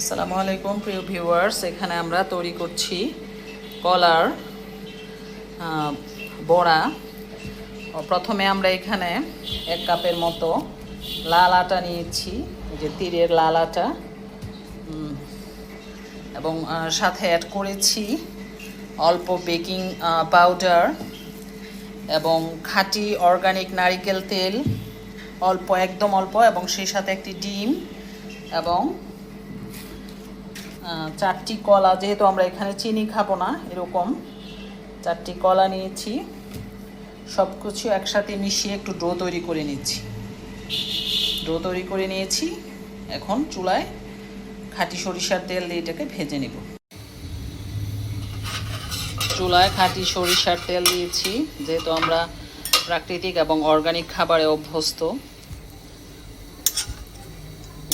আসসালামু আলাইকুম, প্রিয় ভিউয়ার্স। এখানে আমরা তৈরি করছি কলার বড়া। প্রথমে আমরা এখানে এক কাপের মতো লাল আটা নিয়েছি যে তীরের লাল আটা। এবং সাথে অ্যাড করেছি অল্প বেকিং পাউডার এবং খাঁটি অর্গানিক নারিকেল তেল, অল্প, একদম অল্প এবং সেই সাথে একটি ডিম এবং চারটি কলা যেহেতু আমরা এখানে চিনি খাব না, এরকম চারটি কলা নিয়েছি। সব কিছু একসাথে মিশিয়ে একটু ডো তৈরি করে নিচ্ছি। ডো তৈরি করে নিয়েছি। এখন চুলায় খাঁটি সরিষার তেল দিয়ে এটাকে ভেজে নেব। চুলায় খাঁটি সরিষার তেল দিয়েছি, যেহেতু আমরা প্রাকৃতিক এবং অর্গানিক খাবারে অভ্যস্ত।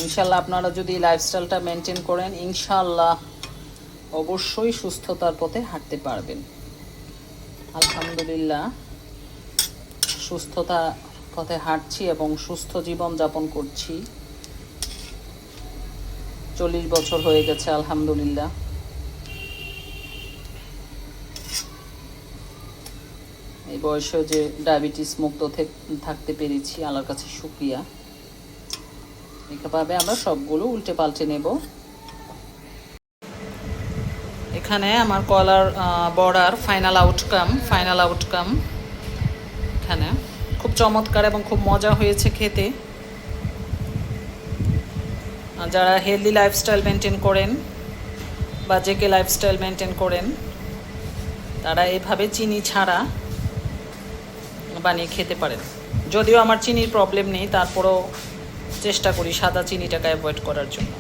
ইনশাল্লাহ আপনারা যদি লাইফস্টাইলটা মেনটেন করেন ইনশাল্লাহ অবশ্যই সুস্থতার পথে হাঁটতে পারবেন। আলহামদুলিল্লাহ সুস্থতা পথে হাঁটছি এবং সুস্থ জীবন যাপন করছি। চল্লিশ বছর হয়ে গেছে, আলহামদুলিল্লাহ। এই বয়সেও যে ডায়াবেটিস মুক্ত থেক- থাকতে পেরেছি, আল্লাহর কাছে শুক্রিয়া। এভাবে আমরা সবগুলো উল্টে পাল্টে নেব। এখানে আমার colour border final outcome final outcome এখানে খুব চমৎকার এবং খুব মজা হয়েছে খেতে। যারা হেলদি লাইফস্টাইল মেনটেন করেন বা যে কে লাইফস্টাইল মেনটেন করেন, তারা এভাবে চিনি ছাড়া বানিয়ে খেতে পারেন। যদিও আমার চিনির প্রবলেম নেই, তারপরেও চেষ্টা করি সাদা চিনিটাকে অ্যাভয়েড করার জন্য।